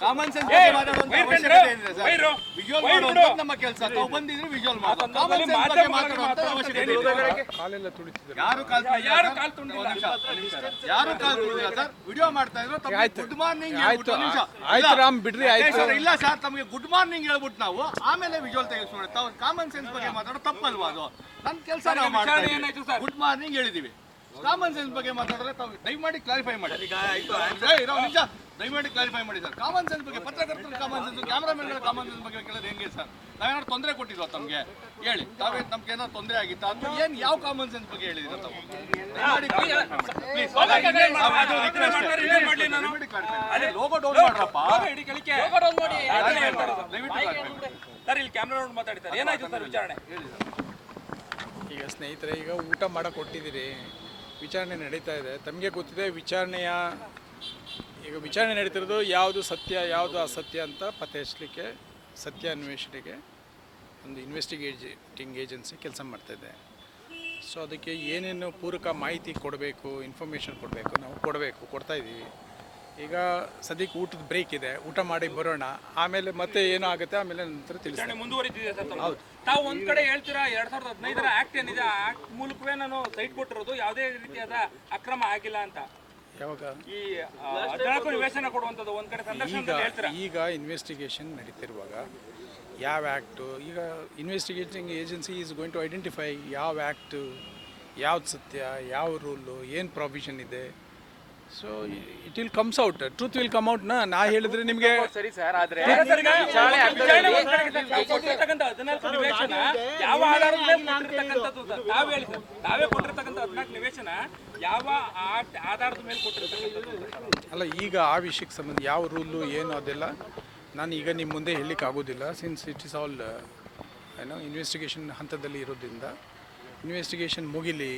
Common sense. ನಮ್ಮ ಕೆಲಸ. ತಾವು ಬಂದಿದ್ರು ವಿಜುವಲ್ ಮಾಡೋದು ಕಾಮನ್ ಸೆನ್ಸ್ ಬಗ್ಗೆ ಮಾತಾಡುವಂತ ಅವಶ್ಯಕತೆ ತುಳಿತಿದ್ದಾರೆ ಯಾರು ಕಾಲ್ ತುಳಿದಿಲ್ಲ ಯಾರು ಸರ್? ಕಾಲ್. ಯಾರು ಕಾಲ್ ವಿಡಿಯೋ ಮಾಡ್ತಾ ಇದ್ರು. ತಮಗೆ ಗುಡ್ ಮಾರ್ನಿಂಗ್ ಆಯ್ತು, ಆಯ್ತು ರಾಮ್, ಬಿಡ್ರಿ, ಆಯ್ತು. ಇಲ್ಲ ಸರ್. ತಮಗೆ ಗುಡ್ ಮಾರ್ನಿಂಗ್ ಹೇಳ್ಬಿಟ್ಟು ನಾವು ಆಮೇಲೆ ವಿಜುವಲ್ ತೆಗೆಸ್ಕೊಂಡು ತಾವು ಕಾಮನ್ ಸೆನ್ಸ್ ಬಗ್ಗೆ ಮಾತಾಡೋ ತಪ್ಪಲ್ವಾ ಅದು? ನನ್ನ ಕೆಲಸ ನಾವು ಮಾಡ್ತಾ? ಗುಡ್ ಮಾರ್ನಿಂಗ್ ಹೇಳಿದೀವಿ. ಕಾಮನ್ ಸೆನ್ಸ್ ಬಗ್ಗೆ ಮಾತಾಡಿದ್ರೆ ತಾವು ದಯಮಾಡಿ ಕ್ಲಾರಿಫೈ ಮಾಡಿ. ದಯಮಾಡಿ ಕ್ಲಾರಿಫೈ ಮಾಡಿ ಸರ್. ಕಾಮನ್ ಸೆನ್ಸ್ ಬಗ್ಗೆ ಪತ್ರಕರ್ತರ ಕಾಮನ್ ಸೆನ್ಸ್ ಕ್ಯಾಮ್ರಾಮನ್ಗಳ ಕಾಮನ್ ಸೆನ್ಸ್ ಬಗ್ಗೆ ಕೇಳೋದು ಹೆಂಗೆ ಸರ್? ನಾವೇನಾದ್ರು ತೊಂದರೆ ಕೊಟ್ಟಿದ್ವಾ ತಮಗೆ? ಹೇಳಿ. ತಾವೇ ನಮ್ಗೆ ಏನಾದ್ರು ತೊಂದರೆ ಆಗಿತ್ತಾ? ಅಥವಾ ಏನ್ ಯಾವ ಕಾಮನ್ ಸೆನ್ಸ್ ಬಗ್ಗೆ ಹೇಳಿದಿರ ತಾವು? ಲೋಗೋ ಡೌನ್ ಮಾಡ್ರಪ್ಪ. ಸರ್ ಇಲ್ಲಿ ಕ್ಯಾಮ್ರಾ ನೋಡಿ ಮಾತಾಡ್ತಾರೆ ಏನಾಯ್ತು ಸರ್ ವಿಚಾರಣೆ? ಈಗ ಸ್ನೇಹಿತರೆ ಈಗ ಊಟ ಮಾಡಕ್ಕೆ ಕೊಟ್ಟಿದ್ದೀರಿ. ವಿಚಾರಣೆ ನಡೀತಾ ಇದೆ. ತಮಗೆ ಗೊತ್ತಿದೆ ವಿಚಾರಣೆಯ ಈಗ ವಿಚಾರಣೆ ನಡೀತಿರೋದು ಯಾವುದು ಸತ್ಯ ಯಾವುದು ಅಸತ್ಯ ಅಂತ ಪತ್ತೆ ಹಚ್ಚಲಿಕ್ಕೆ ಸತ್ಯ ಅನ್ವೇಷಣೆಗೆ ಒಂದು ಇನ್ವೆಸ್ಟಿಗೇಟಿಂಗ್ ಏಜೆನ್ಸಿ ಕೆಲಸ ಮಾಡ್ತಾಯಿದೆ ಸೊ ಅದಕ್ಕೆ ಏನೇನು ಪೂರಕ ಮಾಹಿತಿ ಕೊಡಬೇಕು ಇನ್ಫಾರ್ಮೇಷನ್ ಕೊಡಬೇಕು ನಾವು ಕೊಡಬೇಕು ಕೊಡ್ತಾಯಿದ್ದೀವಿ ಈಗ ಸದ್ಯಕ್ಕೆ ಊಟದ ಬ್ರೇಕ್ ಇದೆ ಊಟ ಮಾಡಿ ಬರೋಣ. ಆಮೇಲೆ ಮತ್ತೆ ಏನೋ ಆಗುತ್ತೆ ಆಮೇಲೆ ನಂತರ ತಿಳಿಸ್ತೀನಿ. ಮುಂದುವರಿತಿದೆ ಸರ್ ಹೌದು. ತಾವು ಒಂದ್ ಕಡೆ ಹೇಳ್ತೀರಾ ಎರಡ್ ಸಾವಿರದ ಹದಿನೈದರ ಆಕ್ಟ್ ಏನಿದೆ ಆ ಆಕ್ಟ್ ಮೂಲಕವೇ ನಾನು ಸೈಟ್ ಕೊಟ್ಟಿರೋದು ಯಾವುದೇ ರೀತಿಯಾದ ಅಕ್ರಮ ಆಗಿಲ್ಲ ಅಂತ? ಯಾವಾಗ? ಈ ಆ, ಹದಿನಾಲ್ಕು ನಿವೇಶನ ಕೊಡುವಂತದ್ದು ಒಂದ್ ಕಡೆ ಈಗ ಸಂದರ್ಶನ ಹೇಳ್ತೀರಾ? ಈಗ ಇನ್ವೆಸ್ಟಿಗೇಷನ್ ನಡೀತಿರುವಾಗ ಯಾವ ಆ್ಯಕ್ಟು ಈಗ investigating agency is going to identify ಯಾವ ಆ್ಯಕ್ಟು ಯಾವ್ದು ಸತ್ಯ ಯಾವ ರೂಲು ಏನು ಪ್ರಾವಿಷನ್ ಇದೆ? So it will comes out truth will come out ನಾ ನಾ ಹೇಳಿದ್ರೆ ನಿಮಗೆ ಸರಿ ಸರ್ ಆದ್ರೆ ನಿವೇಶನ ಯಾವ ಆಧಾರದ ಮೇಲೆ ಕೊಟ್ಟಿರ್ತಕ್ಕಂಥದ್ದು ಸರ್ ತಾವೇ ಹೇಳಿ ಸರ್ ತಾವೇ ಕೊಟ್ಟಿರ್ತಕ್ಕಂಥ ಹದಿನಾಲ್ಕು ನಿವೇಶನ ಯಾವ ಆಕ್ಟ್ ಆಧಾರದ ಮೇಲೆ ಕೊಟ್ಟಿರ್ತಕ್ಕಂಥದ್ದು? ಅಲ್ಲ ಈಗ ಆ ವಿಷಯಕ್ಕೆ ಸಂಬಂಧ ಯಾವ ರೂಲು ಏನು ಅದೆಲ್ಲ ನಾನು ಈಗ ನಿಮ್ಮ ಮುಂದೆ ಹೇಳಲಿಕ್ಕೆ ಆಗೋದಿಲ್ಲ. ಸಿನ್ಸ್ ಇಟ್ ಇಸ್ ಆಲ್ ಏನೋ ಇನ್ವೆಸ್ಟಿಗೇಷನ್ ಹಂತದಲ್ಲಿ ಇರೋದ್ರಿಂದ ಇನ್ವೆಸ್ಟಿಗೇಷನ್ ಮುಗಿಲಿ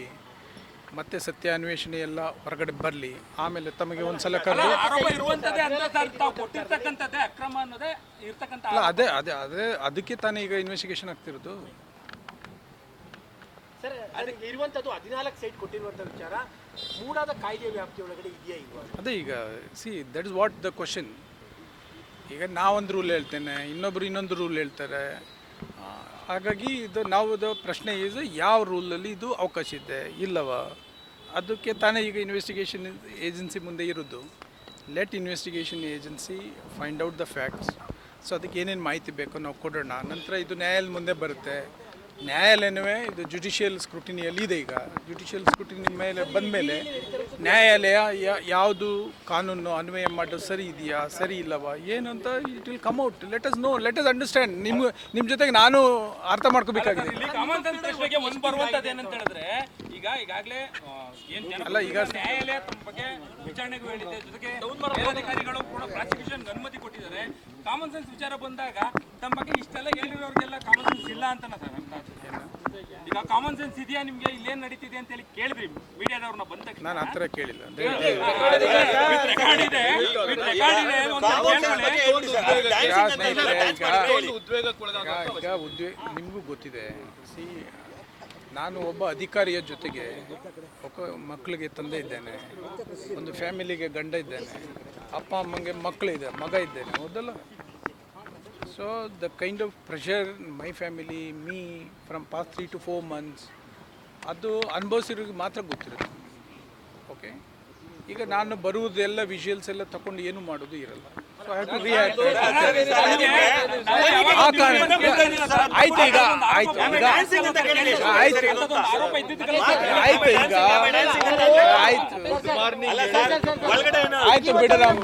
ಮತ್ತೆ ಸತ್ಯ ಅನ್ವೇಷಣೆ ಎಲ್ಲ ಹೊರಗಡೆ ಬರಲಿ ಆಮೇಲೆ ತಮಗೆ ಒಂದು ಸಲ ಅಲ್ಲ, ಕರೆದು ಆರೋಪ ಇರುವಂತದ್ದೇ ಅಂತ ಸರ್ ತಾವು ಕೊಟ್ಟಿರ್ತಕ್ಕಂಥದ್ದೇ ಅಕ್ರಮ ಅನ್ನೋದೇ ಇರ್ತಕ್ಕಂಥ ಅಲ್ಲ ಅದೇ ಅದೇ ಅದೇ ಅದಕ್ಕೆ ತಾನೇ ಈಗ ಇನ್ವೆಸ್ಟಿಗೇಷನ್ ಆಗ್ತಿರೋದು. ಸರ್ ಅದಕ್ಕೆ ಇರುವಂತದ್ದು ಹದಿನಾಲ್ಕು ಸೈಟ್ ಕೊಟ್ಟಿರುವಂತ ವಿಚಾರ ಮೂಡಾದ ಕಾಯ್ದೆ ವ್ಯಾಪ್ತಿಯೊಳಗಡೆ ಇದೆಯಾ ಇಲ್ವಾ? ಅದೇ ಈಗ see that is what the question ಈಗ ನಾವೊಂದು ರೂಲ್ ಹೇಳ್ತೇನೆ ಇನ್ನೊಬ್ರು ಇನ್ನೊಂದು ರೂಲ್ ಹೇಳ್ತಾರೆ. ಹಾಗಾಗಿ ಇದು ನಾವು ಪ್ರಶ್ನೆ ಇದು ಯಾವ ರೂಲಲ್ಲಿ ಇದು ಅವಕಾಶ ಇದೆ? ಇಲ್ಲವ? ಅದಕ್ಕೆ ತಾನೇ ಈಗ ಇನ್ವೆಸ್ಟಿಗೇಷನ್ ಏಜೆನ್ಸಿ ಮುಂದೆ ಇರೋದು. Let investigation agency find out the facts so ಅದಕ್ಕೆ ಏನೇನು ಮಾಹಿತಿ ಬೇಕೋ ನಾವು ಕೊಡೋಣ. ನಂತರ ಇದು ನ್ಯಾಯಾಲಯ ಮುಂದೆ ಬರುತ್ತೆ. ನ್ಯಾಯಾಲಯನವೇ ಇದು ಜುಡಿಷಿಯಲ್ ಸ್ಕ್ರೂಟಿನಿಯಲ್ಲಿ ಇದೆ ಈಗ. ಜುಡಿಷಿಯಲ್ ಸ್ಕ್ರೂಟಿನಿ ಮೇಲೆ ಬಂದ ಮೇಲೆ ನ್ಯಾಯಾಲಯ ಯಾವುದು ಕಾನೂನು ಅನ್ವಯ ಮಾಡೋದು ಸರಿ ಇದೆಯಾ ಸರಿ ಇಲ್ಲವಾ ಏನು ಅಂತ it will come out let us know let us understand ನಿಮ್ಮ ನಿಮ್ಮ ಜೊತೆಗೆ ನಾನು ಅರ್ಥ ಮಾಡ್ಕೋಬೇಕಾಗಿದೆ. ಕಾಮನ್ ಸೆನ್ಸ್ ಪ್ರಶ್ನೆಗೆ ಒಂದು ಬರುವಂತದ್ದು ಏನಂತ ಹೇಳಿದ್ರೆ ಈಗ ಈಗಾಗಲೇ ಅಲ್ಲ, ಈಗ- ನ್ಯಾಯಾಲಯ ಬಗ್ಗೆ ವಿಚಾರಣೆಗೂ ಹೇಳಿದೆ ಜೊತೆಗೆ ಅಧಿಕಾರಿಗಳು ಕೂಡ ಪ್ರಾಸಿಕ್ಯೂಷನ್ ಅನುಮತಿ ಕೊಟ್ಟಿದ್ದಾರೆ. ಕಾಮನ್ ಸೆನ್ಸ್ ವಿಚಾರ ಬಂದಾಗ ತಮ್ಮ ಬಗ್ಗೆ ಇಷ್ಟೆಲ್ಲ ಹೇಳಿರೋರಿಗೆಲ್ಲ ಕಾಮನ್ ಸೆನ್ಸ್ ಇಲ್ಲ ಅಂತ ಸರ್ ಅಂತ. ಈಗ ಕಾಮನ್ ಸೆನ್ಸ್ ಇದೆಯಾ ನಿಮ್ಗೆ? ಇಲ್ಲೇನ್ ನಡೀತಿದೆ ಅಂತ ಹೇಳಿ ಕೇಳಿದ್ರಿ ಮೀಡಿಯಾದವ್ರನ್ನ ಬಂದ ತಕ್ಷಣ? ನಾನು ಆ ಥರ ಕೇಳಿಲ್ಲ With record ಇದೆ, with record ಇದೆ, ಒಂದ್ಸಲ ಕೇಳ್ಕೊಳ್ಳಿ. ಈಗ ಸ್ನೇಹಿತರೆ ಈಗ ಒಂದು ಉದ್ವೇಗಕ್ಕೊಳಗಾದ ಈಗ ಈಗ ಉದ್ವೇ ನಿಮಗೂ ಗೊತ್ತಿದೆ. ಸಿ ನಾನು ಒಬ್ಬ ಅಧಿಕಾರಿಯ ಜೊತೆಗೆ ಒಬ್ಬ ಮಕ್ಕಳಿಗೆ ತಂದೆ ಇದ್ದೇನೆ. ಒಂದು ಫ್ಯಾಮಿಲಿಗೆ ಗಂಡ ಇದ್ದೇನೆ. ಅಪ್ಪ ಅಮ್ಮಂಗೆ ಮಕ್ಕಳಿದೆ ಮಗ ಇದ್ದೇನೆ. ಹೌದಲ್ಲ so the kind of pressure my family me from past three to four months ಅದು ಅನುಭವಿಸಿರೋರಿಗೆ ಮಾತ್ರ ಗೊತ್ತಿರುತ್ತೆ ಓಕೆ ಈಗ ನಾನು ಬರುವುದೆಲ್ಲ ವಿಷುವಲ್ಸ್ ಎಲ್ಲ ತಗೊಂಡು ಏನು ಮಾಡೋದು ಇರಲ್ಲ ಸೊ ಹ್ಯಾವ್ ಟು ರಿಯಾಕ್ಟ್ ಆ ಆಯ್ತು ಈಗ ಆಯ್ತು ಈಗ ಆಯ್ತು ಆಯ್ತು ಈಗ ಆಯ್ತು ಆಯ್ತು ಬಿಡರಾಮ್